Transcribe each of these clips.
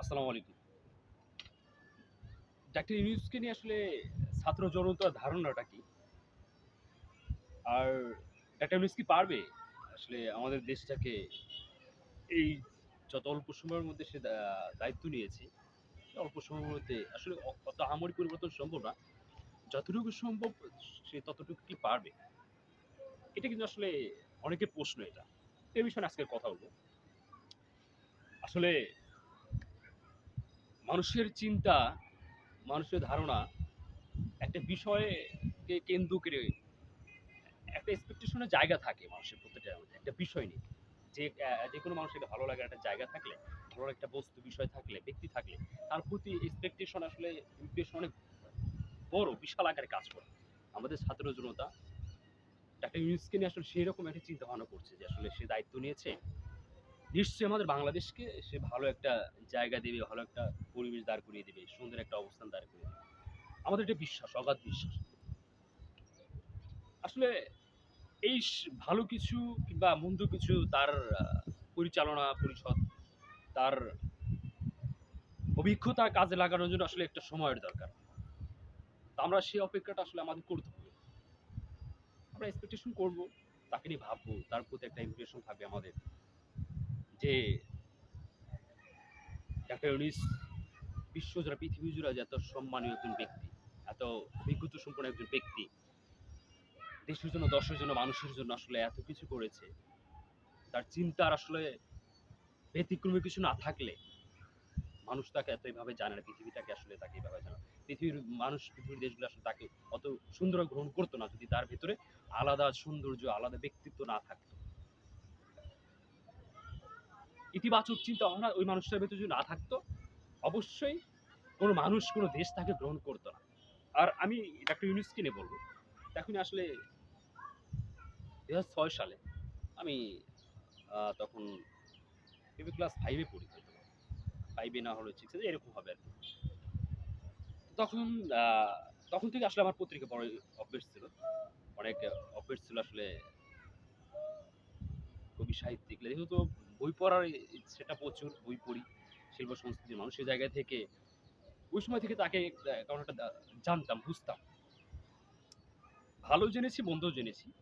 আসসালামু আলাইকুম। ডাক্তার ইউনুসকে নিয়ে আসলে ছাত্র জনতার ধারণাটা কি? আর ডাক্তার ইউনুস কি পারবে আসলে আমাদের দেশটাকে এই যত অল্প সময়ের মধ্যে সে দায়িত্ব নিয়েছে, অল্প সময়ের মধ্যে আসলে অত আমরি পরিবর্তন সম্ভব না। যতটুকু সম্ভব সে ততটুকু কি পারবে? এটা কিন্তু আসলে অনেকের প্রশ্ন এটা। এই বিষয়ে আজকে কথা বলব। আসলে মানুষের চিন্তা, মানুষের ধারণা একটা বিষয়কে কেন্দ্র করে একটা এক্সপেকটেশনের জায়গা থাকে মানুষের প্রত্যেকটা একটা বিষয় নিয়ে। যে যে কোনো মানুষের ভালো লাগার একটা জায়গা থাকলে, ভালো একটা বস্তু, বিষয় থাকলে, ব্যক্তি থাকলে, তার প্রতি এক্সপেকটেশন আসলে ইমপ্রেশন অনেক বড়, বিশাল আকারে কাজ করে। আমাদের ছাত্র জনতা একটা ইউনিসকে নিয়ে আসলে সেই রকম একটা চিন্তা ভাবনা করছে যে আসলে সে দায়িত্ব নিয়েছে। নিশ্চয়ই আমাদের বাংলাদেশকে সে ভালো একটা জায়গা দেবে, ভালো একটা পরিবেশ দাঁড় করিয়ে দেবে, সুন্দর একটা অবস্থান দাঁড় করিয়ে দেবে। আমাদের এটা বিশ্বাস, অগাধ বিশ্বাস। আসলে এই ভালো কিছু কিংবা মন্দ কিছু তার পরিচালনা, পরিষদ, তার অভিজ্ঞতা কাজে লাগানোর জন্য আসলে একটা সময়ের দরকার। তো আমরা সেই অপেক্ষাটা আসলে আমাদের করতে হবে। আমরা এক্সপেকটেশন করব, তাকে নিয়ে ভাববো, তার প্রতি একটা ইমপ্রেশন থাকবে আমাদের। যে ডাক্তার ইউনিস বিশ্বজোড়া পৃথিবী জোড়া যে এত সম্মানীয় একজন ব্যক্তি, এত অভিজ্ঞতা সম্পন্ন একজন ব্যক্তি, দেশের জন্য, দশের জন্য, মানুষের জন্য আসলে এত কিছু করেছে, তার চিন্তার আসলে ব্যতিক্রমী কিছু না থাকলে মানুষ তাকে এত এইভাবে জানে না, পৃথিবীটাকে আসলে তাকে এইভাবে জানে পৃথিবীর মানুষ, পৃথিবীর দেশগুলো আসলে তাকে অত সুন্দর গ্রহণ করতো না যদি তার ভিতরে আলাদা সৌন্দর্য, আলাদা ব্যক্তিত্ব না থাকতো। ইতিবাচক চিন্তা ভাবনা ওই মানুষটার ভিতরে যদি না থাকতো, অবশ্যই কোনো মানুষ, কোনো দেশ তাকে গ্রহণ করতো না। আর আমি ডাক্তার ইউনুসকে নিয়ে বলব এখন আসলে দু হাজার ছয় সালে আমি তখন মেবি ক্লাস ফাইভে পড়ি, হয়তো ফাইভে না হলে সিক্সে এরকম হবে আর কি। তখন তখন থেকে আসলে আমার পত্রিকা পড়ার অভ্যেস ছিল। অনেক অভ্যেস ছিল আসলে কবি সাহিত্যিক, যেহেতু বই পড়ার সেটা প্রচুর, বই পড়ি, শিল্প সংস্কৃতির মানুষ সেই জায়গা থেকে। ওই সময় থেকে তাকে কেমন একটা জানতাম, বুঝতাম। ভালো জেনেছি, মন্দও জেনেছি।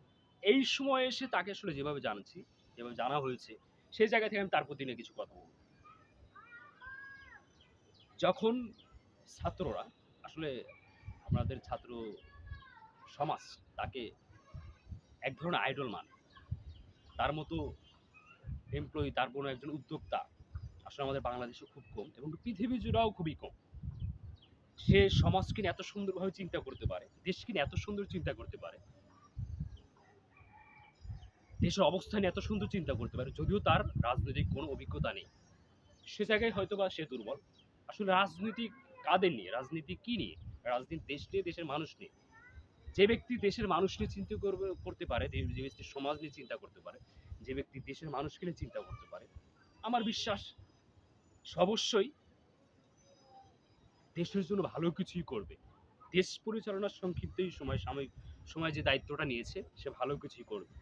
এই সময় এসে তাকে আসলে যেভাবে জানছি, যেভাবে জানা হয়েছে, সেই জায়গা থেকে আমি তার প্রতি নিয়ে কিছু কথা বলব। যখন ছাত্ররা, আসলে আমাদের ছাত্র সমাজ তাকে এক ধরনের আইডল মানে। তার মতো এমপ্লয়ি তার কোনো একজন উদ্যোক্তা। আসলে আমাদের বাংলাদেশে খুব কম এবং পৃথিবী জুড়েও খুবই কম। সে সমাজকে এত সুন্দরভাবে চিন্তা করতে পারে, দেশকে এত সুন্দর চিন্তা করতে পারে, দেশের অবস্থা নিয়ে এত সুন্দর চিন্তা করতে পারে, যদিও তার রাজনৈতিক কোনো অভিজ্ঞতা নেই। সে জায়গায় হয়তো বা সে দুর্বল। আসলে রাজনীতি কাদের নিয়ে? রাজনীতি কি নিয়ে? রাজনীতি দেশ নিয়ে, দেশের মানুষ নিয়ে? যে ব্যক্তি দেশের মানুষ নিয়ে চিন্তা করবে, করতে পারে, যে ব্যক্তি সমাজ নিয়ে চিন্তা করতে পারে যে ব্যক্তি দেশের মানুষকে নিয়ে চিন্তা করতে পারে, আমার বিশ্বাস অবশ্যই দেশের জন্য ভালো কিছুই করবে। দেশ পরিচালনার সংক্ষিপ্ত এই সময় সাময়িক সময় যে দায়িত্বটা নিয়েছে, সে ভালো কিছুই করবে।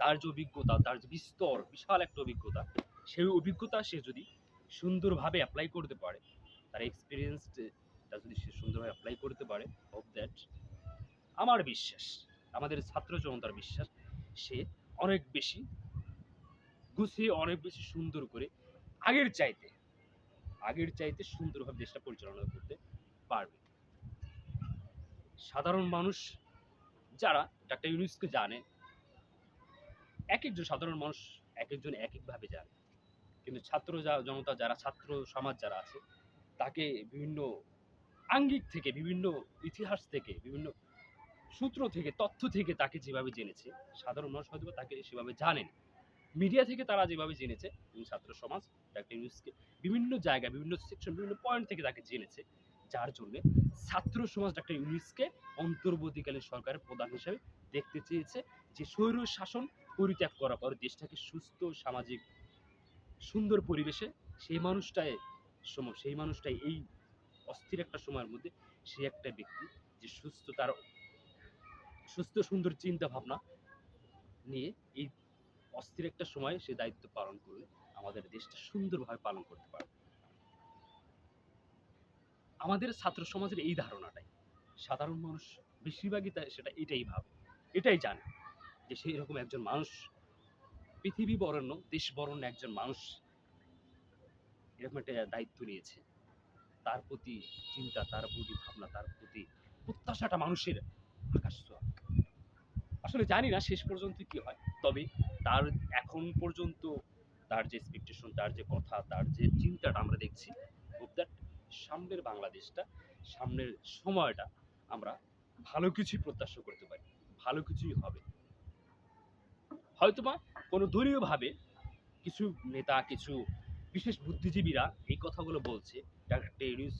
তার যে অভিজ্ঞতা, তার যে বিস্তর, বিশাল একটা অভিজ্ঞতা, সেই অভিজ্ঞতা সে যদি সুন্দরভাবে অ্যাপ্লাই করতে পারে, তার এক্সপিরিয়েন্সটা যদি সে সুন্দরভাবে অ্যাপ্লাই করতে পারে অফ দ্যাট আমার বিশ্বাস, আমাদের ছাত্র জনতার বিশ্বাস, সে অনেক বেশি, গুছিয়ে অনেক বেশি সুন্দর করে আগের চাইতে আগের চাইতে সুন্দরভাবে দেশটা পরিচালনা করতে পারবে। সাধারণ মানুষ যারা, ডাক্তার ইউনুসকে জানে এক একজন সাধারণ মানুষ এক একজন এক একভাবে জানে। কিন্তু ছাত্র জনতা যারা, ছাত্র সমাজ যারা আছে, তাকে বিভিন্ন আঙ্গিক থেকে, বিভিন্ন ইতিহাস থেকে, বিভিন্ন সূত্র থেকে, তথ্য থেকে তাকে যেভাবে জেনেছে, সাধারণ মানুষ হয়তো তাকে সেভাবে জানেন। মিডিয়া থেকে তারা যেভাবে জেনেছে ছাত্র সমাজ ইউনুসকে বিভিন্ন জায়গায়, বিভিন্ন সেকশন বিভিন্ন পয়েন্ট থেকে তাকে জেনেছে, যার জন্য ছাত্র সমাজ ডাক্তার ইউনুসকে অন্তর্বর্তীকালীন সরকারের প্রধান হিসেবে দেখতে চেয়েছে যে স্বৈর শাসন পরিত্যাগ করার পর দেশটাকে সুস্থ, সামাজিক, সুন্দর পরিবেশে সেই মানুষটাই সম- সেই মানুষটাই এই অস্থির একটা সময়ের মধ্যে সে একটা ব্যক্তি যে সুস্থ, তার সুস্থ, সুন্দর চিন্তা ভাবনা নিয়ে এই অস্থির একটা সময়ে সে দায়িত্ব পালন করলে আমাদের দেশটা সুন্দরভাবে পালন করতে পারবে। আমাদের ছাত্র সমাজের এই ধারণাটাই। সাধারণ মানুষ বেশিরভাগই তা, সেটা এটাই ভাবে, এটাই জানে যে সেই রকম একজন মানুষ, পৃথিবী বরণ্য, দেশ বরণ্য একজন মানুষ এরকম একটা দায়িত্ব নিয়েছে। তার প্রতি চিন্তা, তার প্রতি ভাবনা তার প্রতি প্রত্যাশাটা মানুষের আকাশ। আসলে জানি না শেষ পর্যন্ত কি হয়, তবে তার এখন পর্যন্ত তার যে এক্সপেকটেশন তার যে কথা, তার যে চিন্তাটা আমরা দেখছি সামনের বাংলাদেশটা, সামনের সময়টা আমরা ভালো কিছুই প্রত্যাশা করতে পারি, ভালো কিছুই হবে। হয়তোবা কোনো দলীয়ভাবে কিছু নেতা, কিছু বিশেষ বুদ্ধিজীবীরা এই কথাগুলো বলছে। ডাক্তার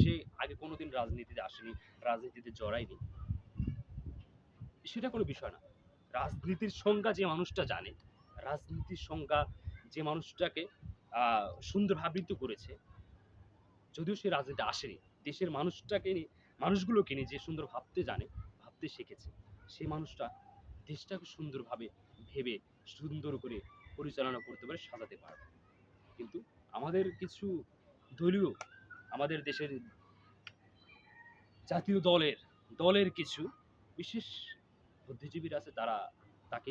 সে আগে কোনোদিন রাজনীতিতে আসেনি, রাজনীতিতে জড়ায়নি। সেটা কোনো বিষয় না। রাজনীতির সংজ্ঞা যে মানুষটা জানে, রাজনীতির সংজ্ঞা যে মানুষটাকে সুন্দর আবৃত করেছে, যদিও সে রাজনীতি আসেনি। দেশের মানুষটাকে নিয়ে, মানুষগুলোকে নিয়ে যে সুন্দর ভাবতে জানে, ভাবতে শিখেছে, সেই মানুষটা দেশটাকে সুন্দরভাবে ভেবে, সুন্দর করে পরিচালনা করতে পারে, সাজাতে পারবে। কিন্তু আমাদের কিছু দলীয়, আমাদের দেশের জাতীয় দলের দলের কিছু বিশেষ বুদ্ধিজীবীরা আছে, তারা তাকে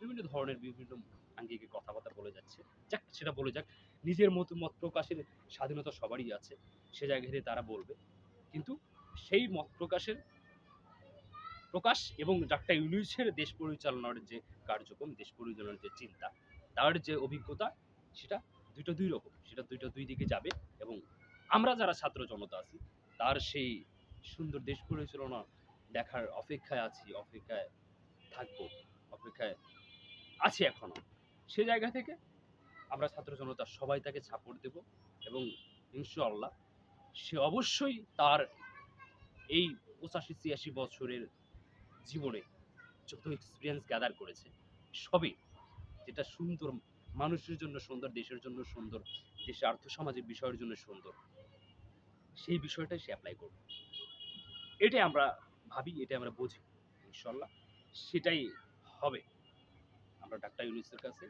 বিভিন্ন ধরনের বিভিন্ন আঙ্গিকে কথাবার্তা বলে যাচ্ছে। যাক, সেটা বলে যাক। নিজের মত মত প্রকাশের স্বাধীনতা সবারই আছে, সে জায়গায় তারা বলবে। কিন্তু সেই মত প্রকাশের প্রকাশ এবং ডাক্তার ইউনুসের দেশ পরিচালনার যে কার্যক্রম, দেশ পরিচালনার যে চিন্তা, তার যে অভিজ্ঞতা, সেটা দুটো দুই রকম। সেটা দুইটা দুই দিকে যাবে এবং আমরা যারা ছাত্র জনতা আছি, তার সেই সুন্দর দেশ পরিচালনা দেখার অপেক্ষায় আছি, অপেক্ষায় থাকব, অপেক্ষায় আছি এখনও। সে জায়গা থেকে আমরা ছাত্র জনতা সবাই তাকে সাপোর্ট দেব এবং ইনশাআল্লাহ সে অবশ্যই তার এই পঁচাশি, ছিয়াশি বছরের জীবনে যত এক্সপিরিয়েন্স গ্যাদার করেছে, সবই যেটা সুন্দর মানুষের জন্য সুন্দর, দেশের জন্য সুন্দর দেশের আর্থসামাজিক বিষয়ের জন্য সুন্দর, সেই বিষয়টাই সে অ্যাপ্লাই করবে। এটাই আমরা ভাবি, এটাই আমরা বুঝি। ইনশাল্লাহ সেটাই হবে। আমরা ডাক্তার ইউনুসের কাছে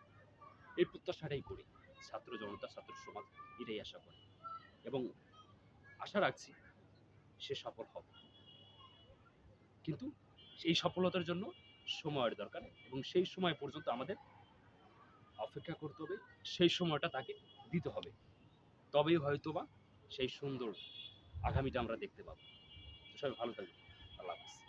এই প্রত্যাশাটাই করি। ছাত্র জনতা, ছাত্র সমাজ, এটাই আশা করি। এবং আশা রাখছি সে সফল হবে। কিন্তু সেই সফলতার জন্য সময়ের দরকার এবং সেই সময় পর্যন্ত আমাদের অপেক্ষা করতে হবে। সেই সময়টা তাকে দিতে হবে। তবেই হয়তোবা সেই সুন্দর আগামীটা আমরা দেখতে পাবো। সবাই ভালো থাকবে আল্লাহ হাফিজ।